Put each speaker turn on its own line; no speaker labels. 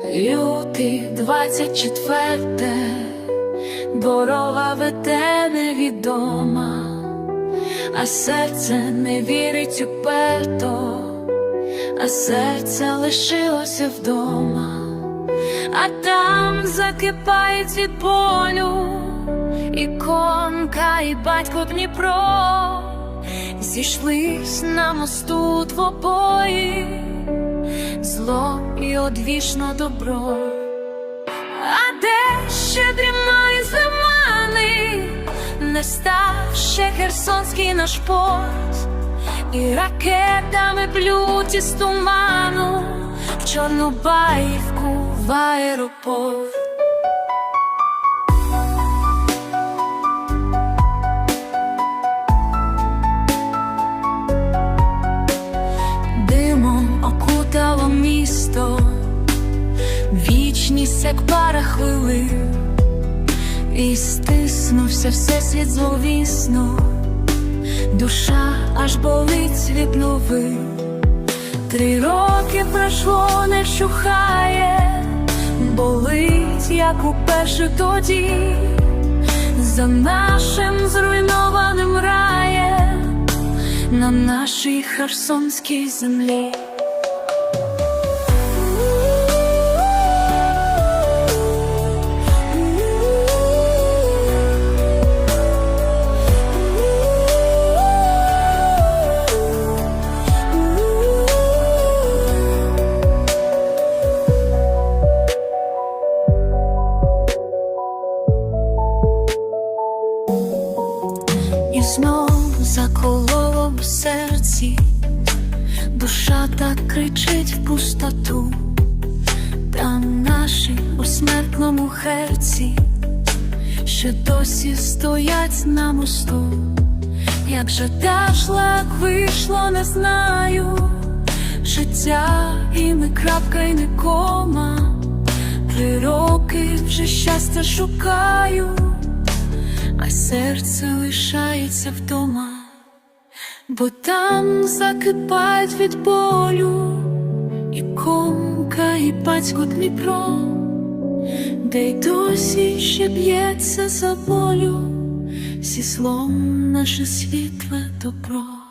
Лютий двадцять четверте, дорога веде невідома, а серце не вірить уперто, а серце лишилося вдома, а там закипають від болю іконка і батько Дніпро. Зійшлись на мосту двобої зло одвічно добро. А де ще дрімає замани, не став ще херсонський наш порт, і ракетами блють із туману в Чорнобаївку в аеропорт. Вічність як пара хвилин, і стиснувся всесвіт зловісно, душа аж болить від новин. Три роки пройшло, не вщухає, болить, як уперше тоді, за нашим зруйнованим раєм. На нашій херсонській землі. Знов закололо в серці, душа так кричить в пустоту, там наші у смертному херці, ще досі стоять на мосту, як же та шлак вийшло, не знаю. Життя і не крапка, і не кома. Три роки вже щастя шукаю а серце лишається вдома, бо там закипають від болю і комка, і батько Дніпро, де й досі ще б'ється за болю, сіслом наше світле добро.